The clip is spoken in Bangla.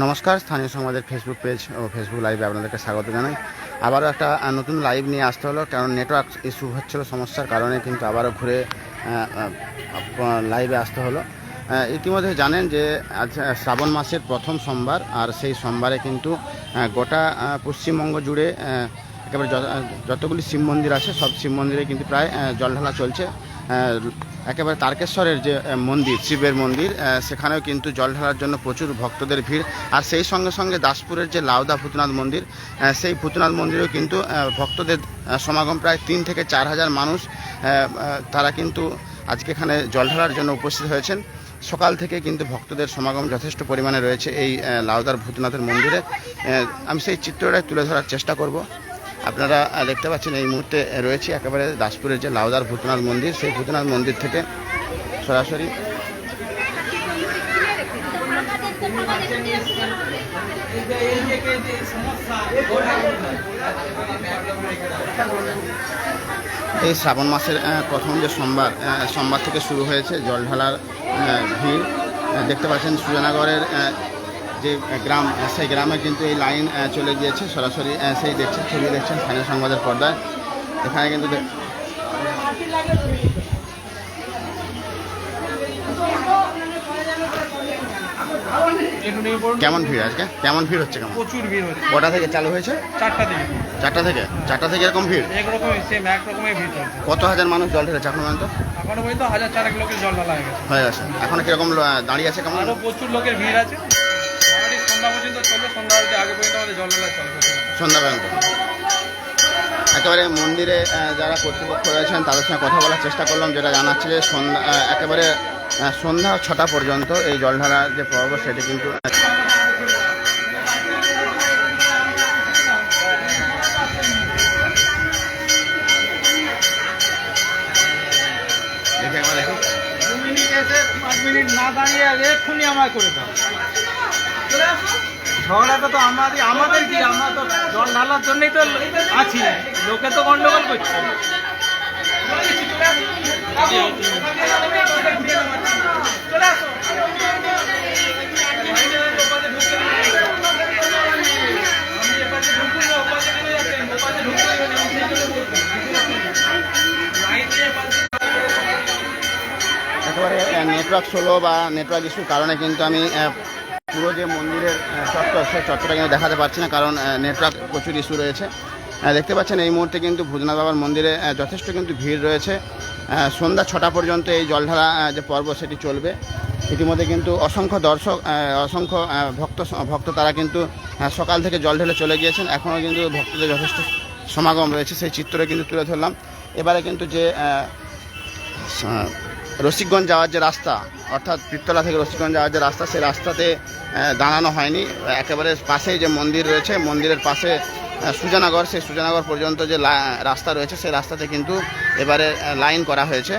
নমস্কার, স্থানীয় সমাজের ফেসবুক পেজ ও ফেসবুক লাইভে আপনাদেরকে স্বাগত জানাই। আবারও একটা নতুন লাইভ নিয়ে আসতে হলো, কারণ নেটওয়ার্ক ইস্যু হচ্ছিল সমস্যার কারণে কিন্তু আবারও ঘুরে লাইভে আসতে হলো। ইতিমধ্যে জানেন যে আজ শ্রাবণ মাসের প্রথম সোমবার, আর সেই সোমবারে কিন্তু গোটা পশ্চিমবঙ্গ জুড়ে একেবারে যতগুলি শিব মন্দির আছে, সব শিব মন্দিরে কিন্তু প্রায় জল ঢালা চলছে। একেবারে তারকেশ্বরের যে মন্দির, শিবের মন্দির সেখানেও কিন্তু জল ঢালার জন্য প্রচুর ভক্তদের ভিড়। আর সেই সঙ্গে সঙ্গে দাসপুরের যে লাউদা ভূতনাথ মন্দির সেই ভূতনাথ মন্দিরেও কিন্তু ভক্তদের সমাগম প্রায় তিন থেকে চার হাজার মানুষ তারা কিন্তু আজকে এখানে জল ঢালার জন্য উপস্থিত হয়েছেন। সকাল থেকে কিন্তু ভক্তদের সমাগম যথেষ্ট পরিমাণে রয়েছে এই লাউদার ভূতনাথের মন্দিরে। আমি সেই চিত্রটাই তুলে ধরার চেষ্টা করব। আপনারা দেখতে পাচ্ছেন এই মুহূর্তে রয়েছে একেবারে দাসপুরের যে লাউদার ভূতনাথ মন্দির, সেই ভূতনাথ মন্দির থেকে সরাসরি এই শ্রাবণ মাসের প্রথম যে সোমবার সোমবার থেকে শুরু হয়েছে জল ঢালার ভিড়। দেখতে পাচ্ছেন সুজানগরের যে গ্রাম সেই গ্রামে কিন্তু এই লাইন চলে গিয়েছে। সরাসরি সেই দেখছেন ছবি দেখছেন স্থানীয় সংবাদের পর্দায়। এখানে কিন্তু কেমন ভিড় আজকে? কেমন ভিড় হচ্ছে কেমন? প্রচুর ভিড় হচ্ছে। কটা থেকে চালু হয়েছে? চারটা থেকে। চারটা থেকে? চারটা থেকে এরকম ভিড়? একরকম সেম এক রকমের ভিড় চলছে। কত হাজার মানুষ জল ঢেলেছে এখন পর্যন্ত? এখনও পর্যন্ত হাজার চারেক লোকের জল ঢালা হয়ে গেছে। হয়ে গেছে। এখন কীরকম দাঁড়িয়ে আছে কেমন? প্রচুর লোকের ভিড় আছে। সন্ধ্যা পর্যন্ত একেবারে মন্দিরে যারা কর্তৃপক্ষ রয়েছেন, তাদের সঙ্গে কথা বলার চেষ্টা করলাম, যেটা জানাচ্ছে যে সন্ধ্যা একেবারে সন্ধ্যা ছটা পর্যন্ত এই জলঢালার যে পর্ব সেটি কিন্তু দেখি মিনিট এসে পাঁচ মিনিট না দাঁড়িয়ে এক্ষুনি আমার করে দাও। ঝগড়াটা তো আমাদের আমাদের কি? আমরা তো জল ঢালার জন্যই তো আছি। লোকে তো গন্ডগোল করছে। নেটওয়ার্ক স্লো বা নেটওয়ার্ক ইস্যুর কারণে কিন্তু আমি পুরো যে মন্দিরের চত্বর সেই চত্বরটা কিন্তু দেখাতে পারছি না কারণ নেটওয়ার্ক প্রচুর ইস্যু রয়েছে। দেখতে পাচ্ছেন এই মুহূর্তে কিন্তু ভূতনাথ বাবার মন্দিরে যথেষ্ট কিন্তু ভিড় রয়েছে। সন্ধ্যা ছটা পর্যন্ত এই আহ, যে পর্ব সেটি চলবে। ইতিমধ্যে কিন্তু অসংখ্য দর্শক অসংখ্য ভক্ত ভক্ত তারা কিন্তু সকাল থেকে জল ঢেলে চলে গিয়েছেন। এখনও কিন্তু ভক্তদের যথেষ্ট সমাগম রয়েছে সেই চিত্র কিন্তু তুলে ধরলাম। এবারে কিন্তু যে রসিকগঞ্জ যাওয়ার যে রাস্তা, অর্থাৎ পীরতলা থেকে রসিকগঞ্জ যাওয়ার যে রাস্তা, সেই রাস্তাতে দাঁড়ানো হয়নি। একেবারে পাশেই যে মন্দির রয়েছে, মন্দিরের পাশে সুজানাগর, সেই সুজানগর পর্যন্ত যে রাস্তা রয়েছে, সেই রাস্তাতে কিন্তু এবারে লাইন করা হয়েছে।